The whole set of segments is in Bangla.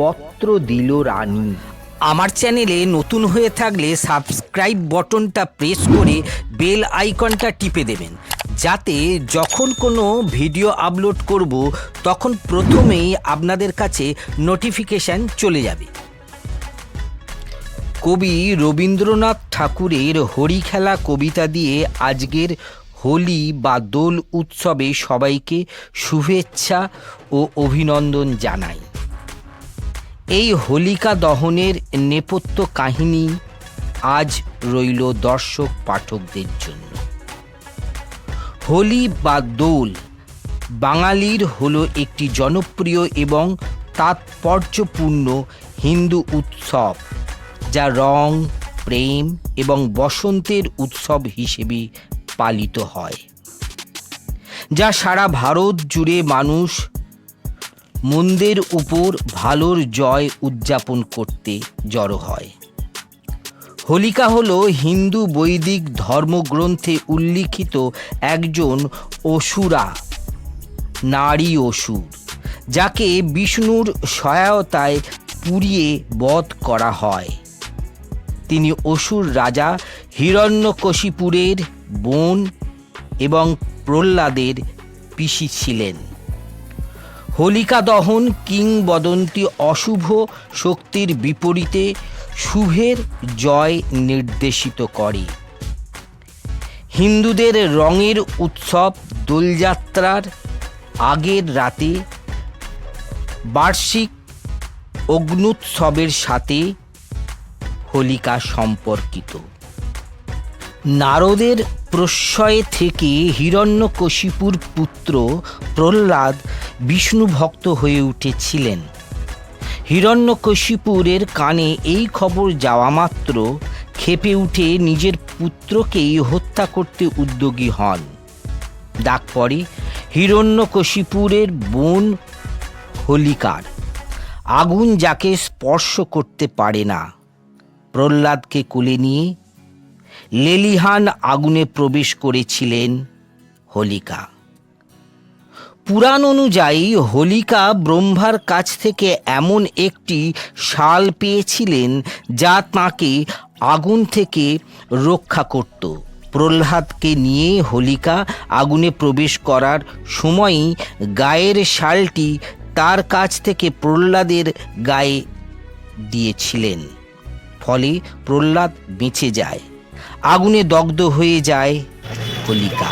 পত্র দিল রানী। আমার চ্যানেলে নতুন হয়ে থাকলে সাবস্ক্রাইব বটনটা প্রেস করে বেল আইকনটা টিপে দেবেন। যাতে যখন কোনো ভিডিও আপলোড করব, তখন প্রথমেই আপনাদের কাছে নোটিফিকেশান চলে যাবে। কবি রবীন্দ্রনাথ ঠাকুরের হরিখেলা কবিতা দিয়ে আজকের হোলি বা দোল উৎসবে সবাইকে শুভেচ্ছা ও অভিনন্দন জানাই। এই হোলিকা দহনের নেপথ্য কাহিনী আজ রইল দর্শক পাঠকদের জন্য। হোলি বা দোল বাঙালির হলো একটি জনপ্রিয় এবং তাৎপর্যপূর্ণ হিন্দু উৎসব, যা রং, প্রেম এবং বসন্তের উৎসব হিসেবে পালিত হয়, যা সারা ভারত জুড়ে মানুষ মন্দের উপর ভালোর জয় উদযাপন করতে জড়ো হয়। হোলিকা হল হিন্দু বৈদিক ধর্মগ্রন্থে উল্লিখিত একজন অসুরা, নারী অসুর, যাকে বিষ্ণুর সহায়তায় পুড়িয়ে বধ করা হয়। তিনি অসুর রাজা হিরণ্যকশিপুরের বোন এবং প্রহ্লাদের পিসি ছিলেন। হোলিকা দহন কিংবদন্তি অশুভ শক্তির বিপরীতে শুভের জয় নির্দেশিত করে। হিন্দুদের রঙের উৎসব দোলযাত্রার আগের রাতে বার্ষিক অগ্নুৎসবের সাথে হোলিকা সম্পর্কিত। নারদের প্রশ্রয়ে থেকে হিরণ্যকশিপুর পুত্র প্রহ্লাদ বিষ্ণু ভক্ত হয়ে উঠেছিলেন। হিরণ্যকশিপুরের কানে এই খবর যাওয়া মাত্র খেপে উঠে নিজের পুত্রকেই হত্যা করতে উদ্যোগী হন। ডাক পরে হিরণ্যকশিপুরের বোন হোলিকার। আগুন যাকে স্পর্শ করতে পারে না। প্রহ্লাদকে কোলে নিয়ে লেলিহান আগুনে প্রবেশ করেছিলেন হোলিকা। পুরাণ অনুযায়ী হোলিকা ব্রহ্মার কাছ থেকে এমন একটি শাল পেয়েছিলেন যা তাকে আগুন থেকে রক্ষা করত। প্রহ্লাদকে নিয়ে হোলিকা আগুনে প্রবেশ করার সময়ই গায়ের শালটি তার কাছ থেকে প্রহ্লাদের গায়ে দিয়েছিলেন। ফলে প্রহ্লাদ বেঁচে যায়। আগুনে দগ্ধ হয়ে যায় হোলিকা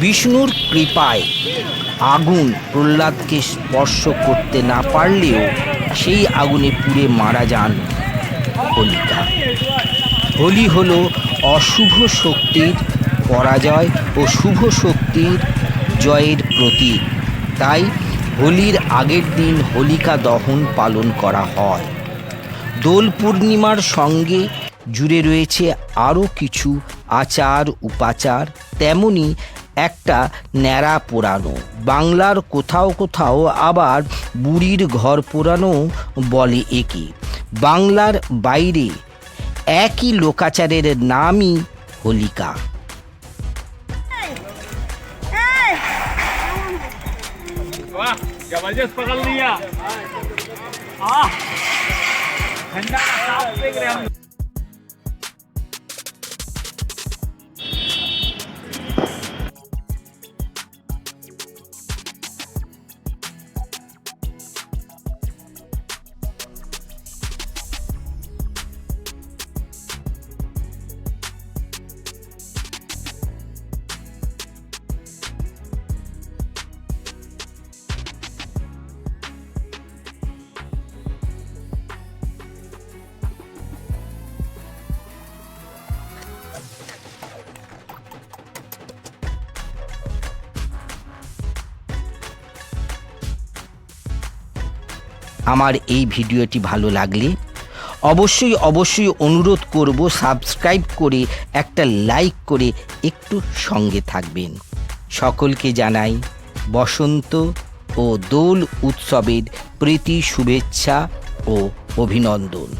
বিষ্ণুর কৃপায় আগুন প্রহ্লাদকে স্পর্শ করতে না পারলেও সেই আগুনে পুড়ে মারা যান হোলিকা হোলি হল অশুভ শক্তির পরাজয় ও শুভ শক্তির জয়ের প্রতীক। তাই হোলির আগের দিন হোলিকা দহন পালন করা হয়। দোল পূর্ণিমার সঙ্গে জুড়ে রয়েছে আরও কিছু আচার উপাচার তেমনি একটা ন্যাড়া পোড়ানো বাংলার কোথাও কোথাও আবার বুড়ির ঘর পোড়ানো বলে একে বাংলার বাইরে একই লোকাচারের নামই হোলিকা वाह जबरदस्त पकड़ लिया आह ठंडा আমার এই ভিডিওটি ভালো লাগলে অবশ্যই অবশ্যই অনুরোধ করব সাবস্ক্রাইব করে একটা লাইক করে একটু সঙ্গে থাকবেন। সকলকে জানাই বসন্ত ও দোল উৎসবের প্রীতি, শুভেচ্ছা ও অভিনন্দন।